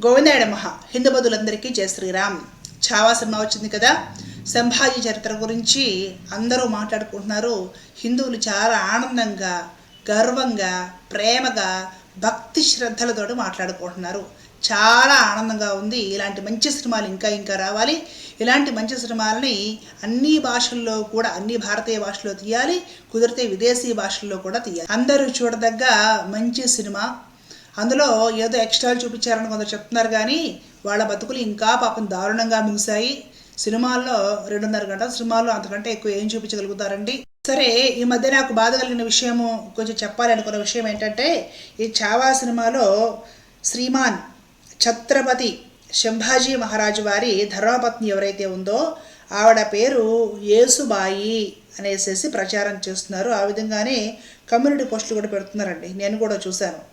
గోవిందాయ మహా హిందబదులందరికీ జయ శ్రీరామ్. చావా సినిమా వచ్చింది కదా? సంభాజీ చరిత్ర గురించి అందరూ మాట్లాడుకుంటున్నారు. హిందువులు చాలా ఆనందంగా గర్వంగా ప్రేమగా భక్తి శ్రద్ధలతో మాట్లాడుకుంటున్నారు. చాలా ఆనందంగా ఉంది. ఇలాంటి మంచి సినిమాలు ఇంకా ఇంకా రావాలి. ఇలాంటి మంచి సినిమాలని అన్ని భాషల్లో కూడా అన్ని భారతీయ భాషల్లో తీయాలి. కుదిరితే విదేశీ భాషల్లో కూడా తీయాలి. అందరూ చూడదగ్గ మంచి సినిమా అందులో ఏదో ఎక్స్ట్రాలు చూపించారని కొందరు చెప్తున్నారు కానీ వాళ్ళ బతుకులు ఇంకా పాపం దారుణంగా ముగిశాయి. సినిమాల్లో రెండున్నర గంటల సినిమాల్లో అంతకంటే ఎక్కువ ఏం చూపించగలుగుతారండి? సరే ఈ మధ్య నాకు బాధ కలిగిన విషయము కొంచెం చెప్పాలి అనుకున్న విషయం ఏంటంటే ఈ చావా సినిమాలో శ్రీమాన్ ఛత్రపతి శంభాజీ మహారాజు వారి ధర్మపత్ని ఎవరైతే ఉందో ఆవిడ పేరు యేసుబాయి అనేసేసి ప్రచారం చేస్తున్నారు. ఆ విధంగానే కమ్యూనిటీ పోస్టులు కూడా పెడుతున్నారండి. నేను కూడా చూశాను.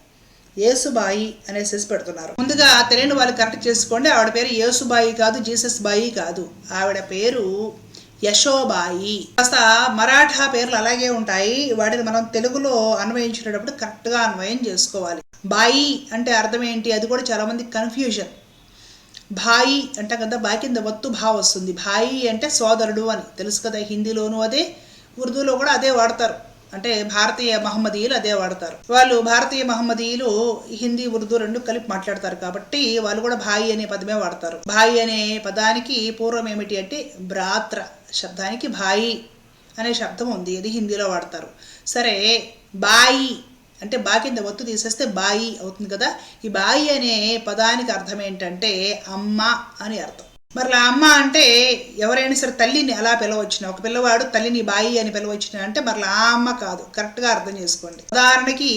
యేసుబాయి అనేసి పెడుతున్నారు. ముందుగా తెలియని వాళ్ళు కరెక్ట్ చేసుకోండి. ఆవిడ పేరు యేసుబాయి కాదు జీసస్ బాయి కాదు. ఆవిడ పేరు యశోబాయి. కాస్త మరాఠా పేర్లు అలాగే ఉంటాయి. వాటిని మనం తెలుగులో అన్వయించేటప్పుడు కరెక్ట్గా అన్వయం చేసుకోవాలి. బాయి అంటే అర్థం ఏంటి? అది కూడా చాలా మంది కన్ఫ్యూజన్. భాయి అంటే కదా బాయి కింద వత్తు భావ వస్తుంది. భాయి అంటే సోదరుడు అని. తెలుసు కదా హిందీలోనూ అదే ఉర్దూలో కూడా అదే వాడతారు. అంటే భారతీయ మహమ్మదీయులు అదే వాడతారు. వాళ్ళు భారతీయ మహమ్మదీయులు హిందీ ఉర్దూ రెండు కలిపి మాట్లాడతారు కాబట్టి వాళ్ళు కూడా భాయి అనే పదమే వాడతారు. భాయి అనే పదానికి పూర్వం ఏమిటి అంటే భ్రాత్ర శబ్దానికి భాయి అనే శబ్దం ఉంది. ఇది హిందీలో వాడతారు. సరే బాయి అంటే బా కింద ఒత్తు తీసేస్తే బాయి అవుతుంది కదా. ఈ బాయి అనే పదానికి అర్థం ఏంటంటే అమ్మ అని అర్థం. మరి అమ్మ అంటే ఎవరైనా సరే తల్లిని అలా పిలవచ్చిన? ఒక పిల్లవాడు తల్లిని బాయి అని పిలవచ్చిన అంటే మరి ఆ అమ్మ కాదు. కరెక్ట్గా అర్థం చేసుకోండి. ఉదాహరణకి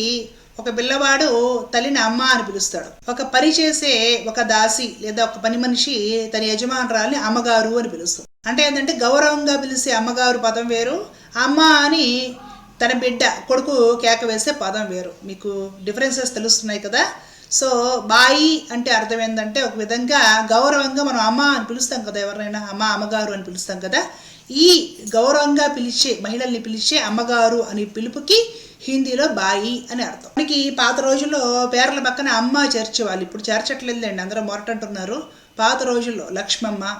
ఒక పిల్లవాడు తల్లిని అమ్మ అని పిలుస్తాడు. ఒక పని చేసే ఒక దాసి లేదా ఒక పని మనిషి తన యజమానురాల్ని అమ్మగారు అని పిలుస్తాడు. అంటే ఏంటంటే గౌరవంగా పిలిచే అమ్మగారు పదం వేరు. అమ్మ అని తన బిడ్డ కొడుకు కేక వేసే పదం వేరు. మీకు డిఫరెన్సెస్ తెలుస్తున్నాయి కదా? సో బాయి అంటే అర్థం ఏంటంటే ఒక విధంగా గౌరవంగా మనం అమ్మ అని పిలుస్తాం కదా ఎవరినైనా అమ్మ అమ్మగారు అని పిలుస్తాం కదా. ఈ గౌరవంగా పిలిచే మహిళల్ని పిలిచే అమ్మగారు అని పిలుపుకి హిందీలో బాయి అని అర్థం. మనకి పాత రోజుల్లో పేర్ల పక్కన అమ్మ చేర్చేవాళ్ళు. ఇప్పుడు చేర్చట్లేదులేండి అందరూ మొరటంటున్నారు. పాత రోజుల్లో లక్ష్మమ్మ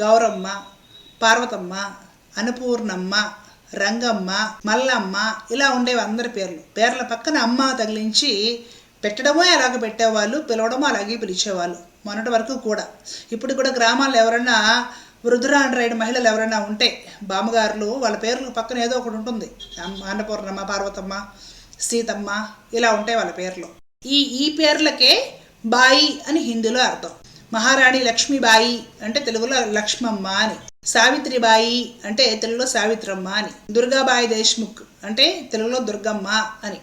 గౌరమ్మ పార్వతమ్మ అన్నపూర్ణమ్మ రంగమ్మ మల్లమ్మ ఇలా ఉండేవి అందరి పేర్లు. పేర్ల పక్కన అమ్మ తగిలించి పెట్టడమో అలాగ పెట్టేవాళ్ళు పిలవడమో అలాగే పిలిచేవాళ్ళు. మొన్నటి వరకు కూడా. ఇప్పుడు కూడా గ్రామాల్లో ఎవరైనా వృద్ధురాండ్రైడ్ మహిళలు ఎవరైనా ఉంటే బామ్మగారులు వాళ్ళ పేర్లు పక్కన ఏదో ఒకటి ఉంటుంది. అన్నపూర్ణమ్మ పార్వతమ్మ సీతమ్మ ఇలా ఉంటాయి వాళ్ళ పేర్లు. ఈ ఈ పేర్లకే బాయి అని హిందీలో అర్థం. మహారాణి లక్ష్మీబాయి అంటే తెలుగులో లక్ష్మమ్మ అని. సావిత్రిబాయి అంటే తెలుగులో సావిత్రమ్మ అని. దుర్గాబాయి దేశ్ముఖ్ అంటే తెలుగులో దుర్గమ్మ అని.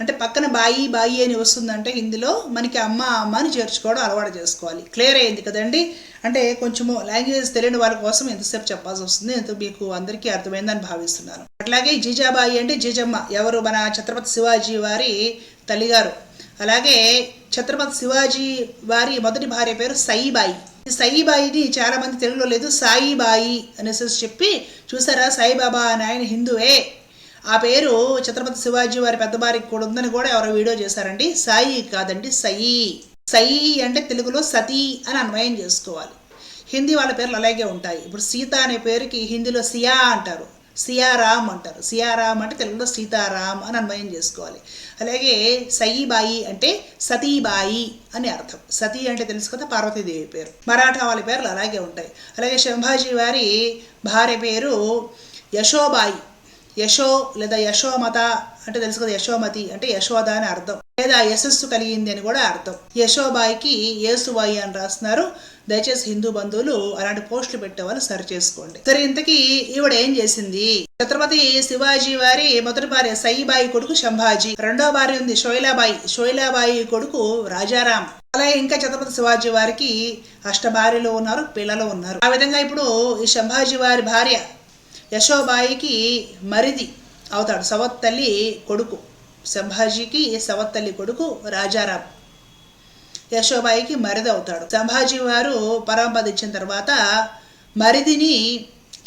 అంటే పక్కన బాయి బాయి అని వస్తుందంటే హిందీలో మనకి అమ్మ అమ్మ అని చేర్చుకోవడం అలవాటు చేసుకోవాలి. క్లియర్ అయింది కదండి? అంటే కొంచెము లాంగ్వేజ్ తెలియని వాళ్ళ కోసం ఎంతసేపు చెప్పాల్సి వస్తుంది? ఎంతో మీకు అందరికీ అర్థమైందని భావిస్తున్నాను. అట్లాగే జీజాబాయి అంటే జీజమ్మ. ఎవరు? మన ఛత్రపతి శివాజీ వారి తల్లిగారు. అలాగే ఛత్రపతి శివాజీ వారి మొదటి భార్య పేరు సైబాయి. ఈ సాయిబాయిని చాలా మంది తెలుగులో లేదు సాయిబాయి అనేసి చెప్పి చూసారా? సాయిబాబా అని ఆయన హిందువే. ఆ పేరు ఛత్రపతి శివాజీ వారి పెద్ద భార్యకి కూడా ఉందని కూడా ఎవరో వీడియో చేశారండి. సాయి కాదండి సయి. సయి అంటే తెలుగులో సతీ అని అన్వయం చేసుకోవాలి. హిందీ వాళ్ళ పేర్లు అలాగే ఉంటాయి. ఇప్పుడు సీత అనే పేరుకి హిందీలో సియా అంటారు. సియారామ్ అంటారు. సియారామ్ అంటే తెలుగులో సీతారాం అని అన్వయం చేసుకోవాలి. అలాగే సయీబాయి అంటే సతీబాయి అని అర్థం. సతీ అంటే తెలుసు కదా పార్వతీదేవి పేరు. మరాఠా వాళ్ళ పేర్లు అలాగే ఉంటాయి. అలాగే శంభాజీ వారి భార్య పేరు యశోబాయి. యశో లేదా యశోమత అంటే తెలుసు కదా యశోమతి అంటే యశోద అని అర్థం. లేదా యశస్సు కలిగింది అని కూడా అర్థం. యశోబాయికి యేసుబాయి అని రాస్తున్నారు. దయచేసి హిందూ బంధువులు అలాంటి పోస్టులు పెట్టే వాళ్ళు సరి చేసుకోండి. సరే ఇంతకీ ఈవిడ ఏం చేసింది? ఛత్రపతి శివాజీ వారి మొదటి భార్య సైబాయి కొడుకు శంభాజీ రెండో భార్య ఉంది షోయిలాబాయి షోయిలాబాయి కొడుకు రాజారాం. అలాగే ఇంకా ఛత్రపతి శివాజీ వారికి అష్ట భార్యలు ఉన్నారు పిల్లలు ఉన్నారు. ఆ విధంగా ఇప్పుడు ఈ శంభాజీ వారి భార్య యశోబాయికి మరిది అవుతాడు. సవత్తల్లి కొడుకు. సంభాజీకి సవత్తల్లి కొడుకు రాజారాం. యశోబాయికి మరిది అవుతాడు. సంభాజీ వారు పరమపదించిన తర్వాత మరిదిని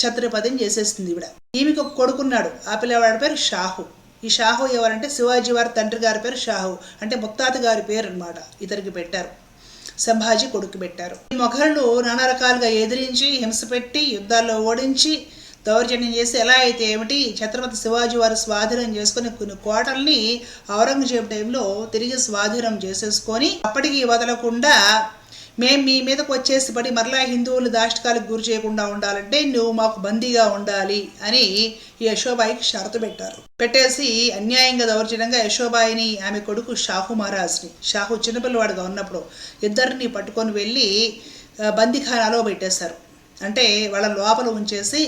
ఛత్రపతిని చేసేస్తుంది ఈవిడ. ఈమెకి ఒక కొడుకున్నాడు. ఆ పిల్లవాడి పేరు షాహు. ఈ షాహు ఎవరంటే శివాజీ వారి తండ్రి గారి పేరు షాహు. అంటే ముత్తాత గారి పేరు అనమాట ఇతనికి పెట్టారు. సంభాజీ కొడుకు పెట్టారు. ఈ మొఘళ్ళు నానా రకాలుగా ఎదిరించి హింస పెట్టి యుద్ధాల్లో ఓడించి దౌర్జన్యం చేసి ఎలా అయితే ఏమిటి? ఛత్రపతి శివాజీ వారు స్వాధీనం చేసుకుని కొన్ని కోటల్ని ఔరంగజేబు టైంలో తిరిగి స్వాధీనం చేసేసుకొని అప్పటికి వదలకుండా మేము మీ మీదకు వచ్చేసి పడి మరలా హిందువులు దాష్టకాలకు గురి చేయకుండా ఉండాలంటే నువ్వు మాకు బందీగా ఉండాలి అని ఈ యశోబాయికి షరతు పెట్టారు. పెట్టేసి అన్యాయంగా దౌర్జన్యంగా యశోబాయిని ఆమె కొడుకు షాహు మహారాజ్ని షాహు చిన్నపిల్లవాడుగా ఉన్నప్పుడు ఇద్దరిని పట్టుకొని వెళ్ళి బందీఖానాలో పెట్టేశారు. అంటే వాళ్ళ లోపల ఉంచేసి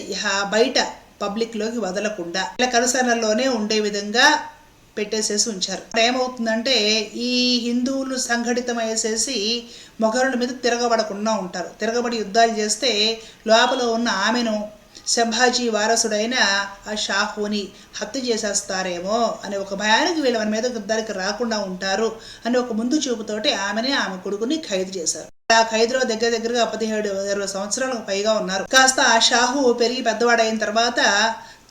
బయట పబ్లిక్లోకి వదలకుండా ఇలా కనుసరణలోనే ఉండే విధంగా పెట్టేసేసి ఉంచారు. ఏమవుతుందంటే ఈ హిందువులు సంఘటితమయ్యేసేసి మొఘరుల మీద తిరగబడకుండా ఉంటారు. తిరగబడి యుద్ధాలు చేస్తే లోపల ఉన్న ఆమెను సంభాజీ వారసుడైన ఆ షాహుని హత్య చేసేస్తారేమో అనే ఒక భయానికి వీళ్ళ మన మీద యుద్ధానికి రాకుండా ఉంటారు అని ఒక ముందు చూపుతోటి ఆమెని ఆమె కొడుకుని ఖైదు చేశారు. ఆ ఖైదులో దగ్గర దగ్గరగా పదిహేడు ఇరవై సంవత్సరాలకు పైగా ఉన్నారు. కాస్త ఆ షాహు పెరిగి పెద్దవాడైన తర్వాత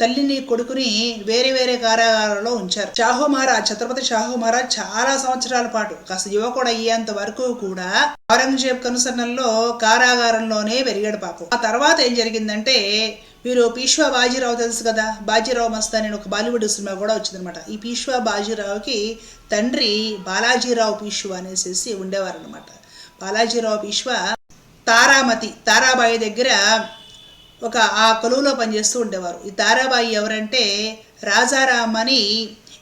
తల్లిని కొడుకుని వేరే వేరే కారాగారంలో ఉంచారు. షాహు మహారాజ్ ఛత్రపతి షాహు మహారాజ్ చాలా సంవత్సరాల పాటు కాస్త యువకుడు అయ్యేంత వరకు కూడా ఔరంగజేబ్ కనుసరణలో కారాగారంలోనే పెరిగాడు పాపం. ఆ తర్వాత ఏం జరిగిందంటే మీరు పీష్వా బాజీరావు తెలుసు కదా? బాజీరావు మస్తా అని ఒక బాలీవుడ్ సినిమా కూడా వచ్చిందనమాట ఈ పీష్వా బాజీరావుకి తండ్రి బాలాజీరావు పీష్వా అనేసి ఉండేవారనమాట బాలాజీరావు విశ్వ తారామతి తారాబాయి దగ్గర ఒక ఆ కొలువులో పనిచేస్తూ ఉండేవారు. ఈ తారాబాయి ఎవరంటే రాజారాం అని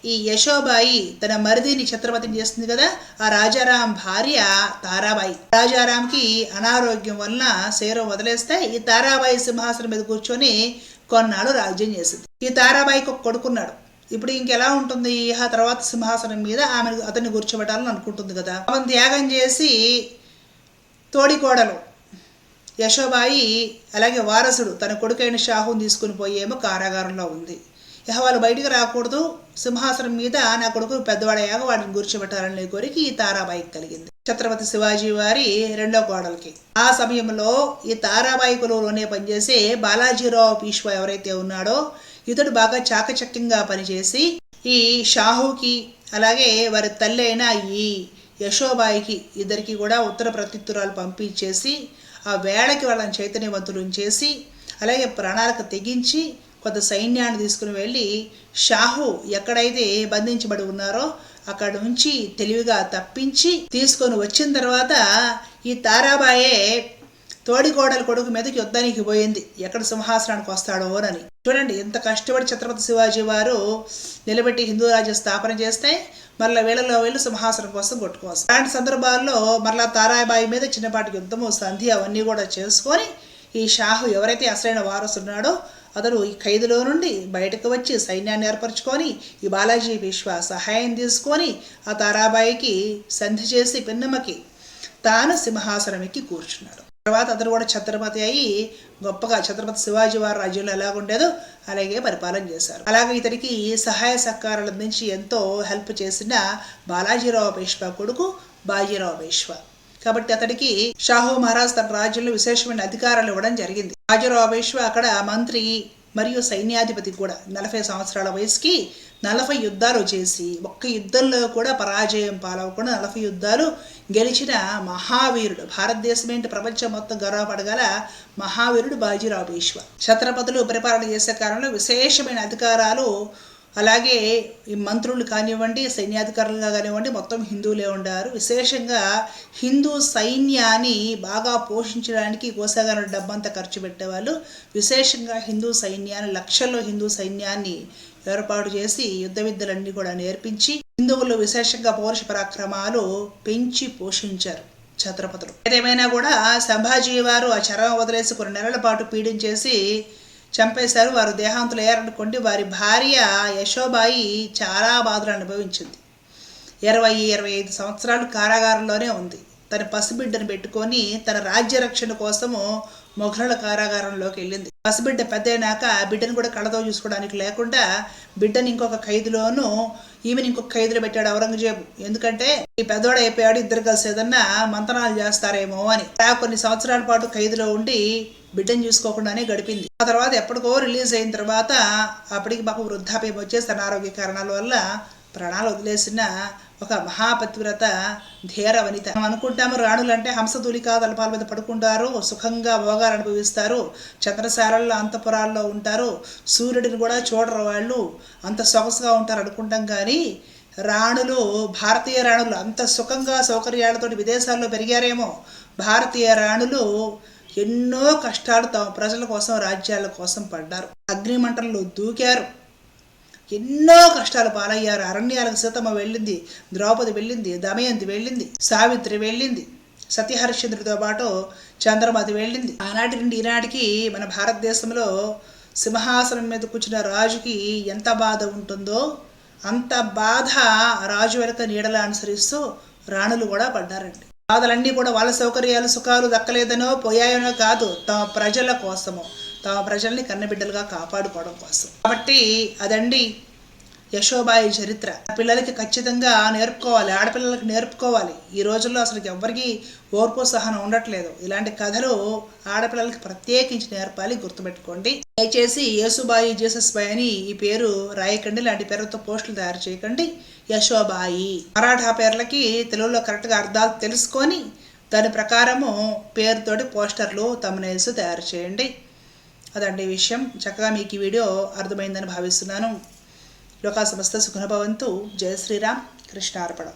ఈ యశోబాయి తన మరిదిని ఛత్రపతిని చేస్తుంది కదా ఆ రాజారాం భార్య తారాబాయి. రాజారాంకి అనారోగ్యం వలన శరీరం వదిలేస్తే ఈ తారాబాయి సింహాసనం మీద కూర్చొని కొన్నాళ్ళు రాజ్యం చేసింది. ఈ తారాబాయికి ఒక కొడుకున్నాడు. ఇప్పుడు ఇంకెలా ఉంటుంది? ఆ తర్వాత సింహాసనం మీద ఆమె అతన్ని కూర్చోబెట్టాలని అనుకుంటుంది కదా. ఆమెను త్యాగం చేసి తోడికోడలు. యశోబాయి అలాగే వారసుడు తన కొడుకైన షాహుని తీసుకుని పోయేమో కారాగారంలో ఉంది. ఇహ వాళ్ళు బయటికి రాకూడదు. సింహాసనం మీద నా కొడుకు పెద్దవాడయ్యాక వాడిని కూర్చోబెట్టాలనే కోరిక ఈ తారాబాయికి కలిగింది. ఛత్రపతి శివాజీ వారి రెండో కోడలికి. ఆ సమయంలో ఈ తారాబాయి కొలువులోనే పనిచేసే బాలాజీరావు పీష్వా ఎవరైతే ఉన్నాడో ఇతడు బాగా చాకచక్యంగా పనిచేసి ఈ షాహుకి అలాగే వారి తల్లి అయిన ఈ యశోబాయికి ఇద్దరికి కూడా ఉత్తర ప్రత్యుత్తరాలు పంపించేసి ఆ వేళకి వాళ్ళని చైతన్యవంతులు చేసి అలాగే ప్రాణాలకు తెగించి కొంత సైన్యాన్ని తీసుకుని వెళ్ళి షాహు ఎక్కడైతే బంధించబడి ఉన్నారో అక్కడ నుంచి తెలివిగా తప్పించి తీసుకొని వచ్చిన తర్వాత ఈ తారాబాయే తోడిగోడల కొడుకు మీదకి యుద్ధానికి పోయింది. ఎక్కడ సింహాసనానికి వస్తాడో అని. చూడండి ఎంత కష్టపడి ఛత్రపతి శివాజీ వారు నిలబెట్టి హిందూ రాజ్యం స్థాపన చేస్తే మరలా వేళలో వెళ్ళి సింహాసనం కోసం కొట్టుకోవచ్చు అలాంటి సందర్భాల్లో మరలా తారాయిబాయి మీద చిన్నపాటి యుద్ధము సంధి అవన్నీ కూడా చేసుకొని ఈ షాహు ఎవరైతే అసలైన వారసున్నాడో అతడు ఈ ఖైదులో నుండి బయటకు వచ్చి సైన్యాన్ని ఏర్పరచుకొని ఈ బాలాజీ విశ్వ సహాయం తీసుకొని ఆ తారాబాయికి సంధి చేసి పిన్నమ్మకి తాను సింహాసనం ఎక్కి కూర్చున్నాడు. తర్వాత అతను కూడా ఛత్రపతి అయి గొప్పగా ఛత్రపతి శివాజీ వారి రాజ్యంలో ఉండేదో అలాగే పరిపాలన చేశారు. అలాగే ఇతనికి సహాయ సహకారాలు అందించి ఎంతో హెల్ప్ చేసిన బాలాజీరావు పేష్వా కొడుకు బాజీరావు పేష్వా కాబట్టి అతడికి షాహు మహారాజ్ తన రాజ్యంలో విశేషమైన అధికారాలు ఇవ్వడం జరిగింది. బాజీరావు పేష్వా అక్కడ మంత్రి మరియు సైన్యాధిపతి కూడా నలభై సంవత్సరాల వయసుకి నలభై యుద్ధాలు చేసి ఒక్క యుద్ధంలో కూడా పరాజయం పాలవకుండా నలభై యుద్ధాలు గెలిచిన మహావీరుడు భారతదేశం ఏంటి ప్రపంచం మొత్తం గర్వపడగల మహావీరుడు బాజీరావు భీష్వ ఛత్రపతులు పరిపాలన చేసే కాలంలో విశేషమైన అధికారాలు అలాగే ఈ మంత్రులు కానివ్వండి సైన్యాధికారులుగా కానివ్వండి మొత్తం హిందువులే ఉండారు. విశేషంగా హిందూ సైన్యాన్ని బాగా పోషించడానికి కోసాగారం డబ్బంతా ఖర్చు పెట్టేవాళ్ళు. విశేషంగా హిందూ సైన్యాన్ని లక్షల్లో హిందూ సైన్యాన్ని ఏర్పాటు చేసి యుద్ధ విద్యలన్నీ కూడా నేర్పించి హిందువులు విశేషంగా పౌరుష పరాక్రమాలు పెంచి పోషించారు ఛత్రపతులు. ఏదేమైనా కూడా సంభాజీ వారు ఆ చరమ వదిలేసి కొన్ని నెలల పాటు పీడించేసి చంపేశారు. వారు దేహాంతులు అయ్యారనుకోండి వారి భార్య యశోబాయి చాలా బాధలు అనుభవించింది. ఇరవై ఇరవై ఐదు సంవత్సరాలు కారాగారంలోనే ఉంది. తన పసిబిడ్డను పెట్టుకొని తన రాజ్య రక్షణ కోసము మొఘలుల కారాగారంలోకి వెళ్ళింది. పసిబిడ్డ పెద్ద అయినాక ఆ బిడ్డను కూడా కళ్ళతో చూసుకోవడానికి లేకుండా బిడ్డను ఇంకొక ఖైదులోను ఈమెను ఇంకొక ఖైదులో పెట్టాడు ఔరంగజేబు. ఎందుకంటే ఈ పెద్దవాడు అయిపోయాడు ఇద్దరు కలిసి ఏదన్నా మంతనాలు చేస్తారేమో అని. ఆ కొన్ని సంవత్సరాల పాటు ఖైదులో ఉండి బిడ్డను చూసుకోకుండానే గడిపింది. ఆ తర్వాత ఎప్పటికో రిలీజ్ అయిన తర్వాత అప్పటికి పాప వృద్ధాప్యం వచ్చేసి తన ఆరోగ్య కారణాల వల్ల ప్రాణాలు వదిలేసిన ఒక మహాపతివ్రత ధీర వనిత మనం అనుకుంటాము రాణులు అంటే హంసతూలికా తలపాల మీద పడుకుంటారు సుఖంగా భోగాలు అనుభవిస్తారు చంద్రశాలల్లో అంతపురాల్లో ఉంటారు సూర్యుడిని కూడా చూడరు వాళ్ళు అంత సొగసుగా ఉంటారు అనుకుంటాం కానీ రాణులు భారతీయ రాణులు అంత సుఖంగా సౌకర్యాలతో విదేశాల్లో పెరిగారేమో భారతీయ రాణులు ఎన్నో కష్టాలు తమ ప్రజల కోసం రాజ్యాల కోసం పడ్డారు. అగ్నిమంటల్లో దూకారు. ఎన్నో కష్టాలు పాలయ్యారు. అరణ్యాలకు సీతమ్మ వెళ్ళింది ద్రౌపది వెళ్ళింది దమయంతి వెళ్ళింది సావిత్రి వెళ్ళింది సత్యహరిశ్చంద్రుడితో పాటు చంద్రమతి వెళ్ళింది. ఆనాటి నుండి ఈనాటికి మన భారతదేశంలో సింహాసనం మీద కూర్చున్న రాజుకి ఎంత బాధ ఉంటుందో అంత బాధ రాజు వెనక నీడలా అనుసరిస్తూ రాణులు కూడా పడ్డారండి. బాధలన్నీ కూడా వాళ్ళ సౌకర్యాలు సుఖాలు దక్కలేదనో పోయాయనో కాదు తమ ప్రజల కోసము. తమ ప్రజల్ని కన్నబిడ్డలుగా కాపాడుకోవడం కోసం. కాబట్టి అదండి యశోబాయి చరిత్ర. పిల్లలకి ఖచ్చితంగా నేర్పుకోవాలి ఆడపిల్లలకి నేర్పుకోవాలి. ఈ రోజుల్లో అసలు ఎవరికి ఓర్పు సహనం ఉండట్లేదు. ఇలాంటి కథలు ఆడపిల్లలకి ప్రత్యేకించి నేర్పాలి గుర్తుపెట్టుకోండి. దయచేసి యేసుబాయి జీసస్ బాయ్ అని ఈ పేరు రాయకండి లాంటి పేరుతో పోస్టులు తయారు చేయకండి. యశోబాయి. మరాఠా పేర్లకి తెలుగులో కరెక్ట్గా అర్థాలు తెలుసుకొని దాని ప్రకారము పేరుతోటి పోస్టర్లు తమ్నైల్స్ తయారు చేయండి. అదండి విషయం. చక్కగా మీకు ఈ వీడియో అర్థమైందని భావిస్తున్నాను. లోకా సమస్త సుఖనభవంతు. జయ శ్రీరామ్. కృష్ణార్పణం.